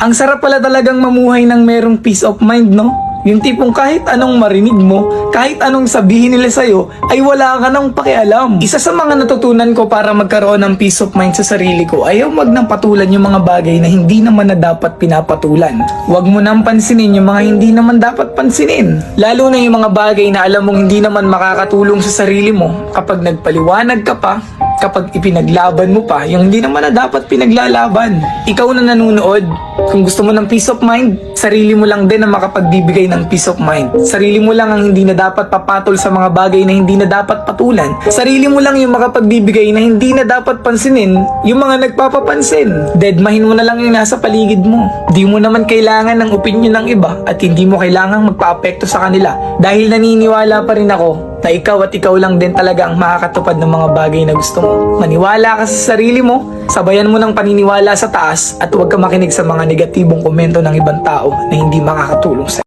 Ang sarap pala talagang mamuhay ng merong peace of mind, no? Yung tipong kahit anong marinig mo, kahit anong sabihin nila sa'yo, ay wala ka nang pakialam. Isa sa mga natutunan ko para magkaroon ng peace of mind sa sarili ko ay huwag nang patulan yung mga bagay na hindi naman na dapat pinapatulan. Huwag mo nang pansinin yung mga hindi naman dapat pansinin. Lalo na yung mga bagay na alam mong hindi naman makakatulong sa sarili mo kapag nagpaliwanag ka pa kapag ipinaglaban mo pa yung hindi naman na dapat pinaglalaban. Ikaw na nanonood, kung gusto mo ng peace of mind, sarili mo lang din ang makapagbibigay ng peace of mind. Sarili mo lang ang hindi na dapat papatol sa mga bagay na hindi na dapat patulan. Sarili mo lang yung makapagbibigay na hindi na dapat pansinin yung mga nagpapapansin. Deadmahin mo na lang yung nasa paligid mo. Di mo naman kailangan ng opinion ng iba at hindi mo kailangang magpa-apekto sa kanila dahil naniniwala pa rin ako na ikaw at ikaw lang din talaga ang makakatupad ng mga bagay na gusto mo. Maniwala ka sa sarili mo, sabayan mo ng paniniwala sa taas at huwag ka makinig sa mga negatibong komento ng ibang tao na hindi makakatulong sa